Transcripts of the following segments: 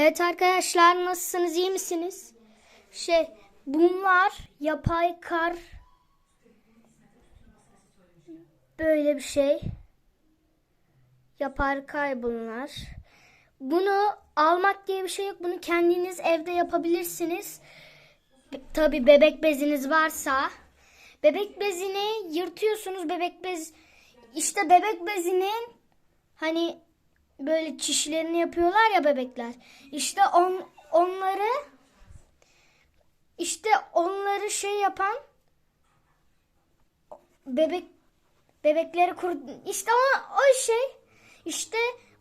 Evet arkadaşlar nasılsınız iyi misiniz? Şey bunlar yapay kar böyle bir şey. Yapay kar bunlar. Bunu almak diye bir şey yok. Bunu kendiniz evde yapabilirsiniz. Tabi bebek beziniz varsa. Bebek bezini yırtıyorsunuz. Bebek bez işte bebek bezinin hani böyle çişlerini yapıyorlar ya bebekler. İşte on, onları işte onları şey yapan bebek bebekleri kur işte o, o şey işte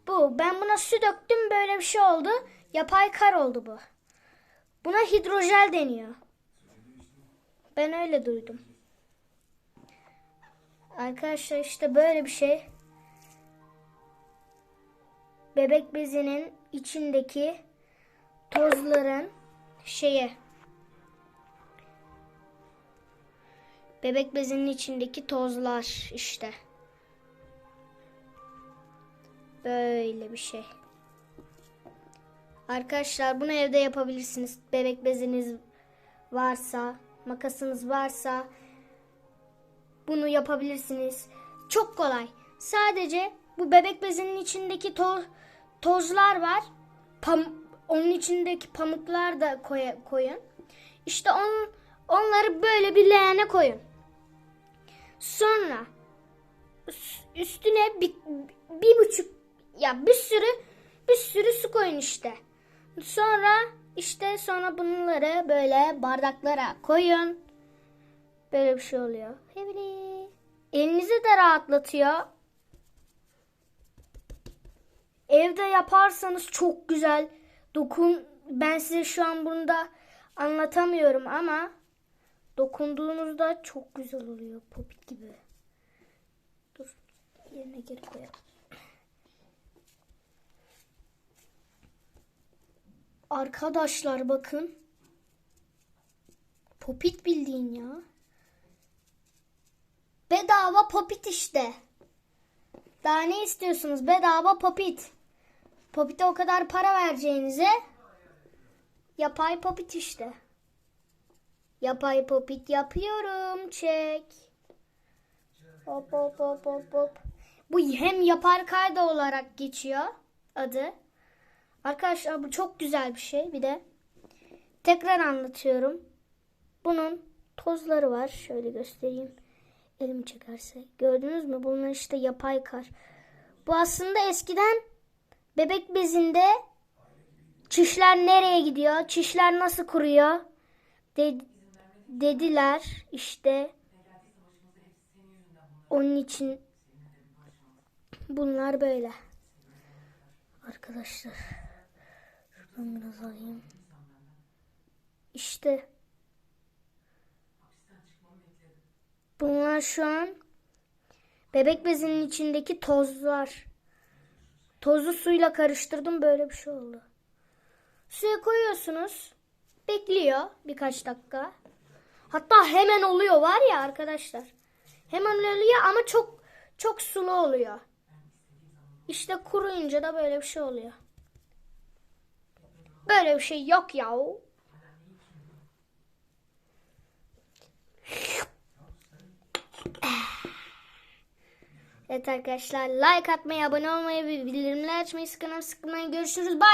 bu. Ben buna su döktüm böyle bir şey oldu. Yapay kar oldu bu. Buna hidrojel deniyor. Ben öyle duydum. Arkadaşlar işte böyle bir şey. Bebek bezinin içindeki tozların şeye Bebek bezinin içindeki tozlar işte. Böyle bir şey. Arkadaşlar bunu evde yapabilirsiniz. Bebek beziniz varsa, makasınız varsa bunu yapabilirsiniz. Çok kolay. Sadece bu bebek bezinin içindeki to- tozlar var. Pam- onun içindeki pamuklar da koy- koyun. İşte on- onları böyle bir leğene koyun. Sonra üs- üstüne bir, bir buçuk ya bir sürü bir sürü su koyun işte. Sonra işte sonra bunları böyle bardaklara koyun. Böyle bir şey oluyor. Elinizi de rahatlatıyor. Evde yaparsanız çok güzel. Dokun ben size şu an bunda anlatamıyorum ama dokunduğunuzda çok güzel oluyor popit gibi. Dur yerine geri koyalım. Arkadaşlar bakın. Popit bildiğin ya. Bedava popit işte. Daha ne istiyorsunuz? Bedava popit. Popite o kadar para vereceğinize yapay popit işte. Yapay popit yapıyorum. Çek. Hop hop hop hop hop. Bu hem yapar kayda olarak geçiyor adı. Arkadaşlar bu çok güzel bir şey. Bir de tekrar anlatıyorum. Bunun tozları var. Şöyle göstereyim. Elim çekerse. Gördünüz mü? Bunlar işte yapay kar. Bu aslında eskiden bebek bezinde çişler nereye gidiyor? Çişler nasıl kuruyor? De- dediler işte. Onun için bunlar böyle. Arkadaşlar. Şuradan biraz alayım. İşte. Bunlar şu an bebek bezinin içindeki tozlar. Tozu suyla karıştırdım böyle bir şey oldu. Suya koyuyorsunuz. Bekliyor birkaç dakika. Hatta hemen oluyor var ya arkadaşlar. Hemen oluyor ama çok çok sulu oluyor. İşte kuruyunca da böyle bir şey oluyor. Böyle bir şey yok yahu. Evet arkadaşlar like atmayı, abone olmayı ve bildirimleri açmayı sakın sıkmayın. Görüşürüz. Bye.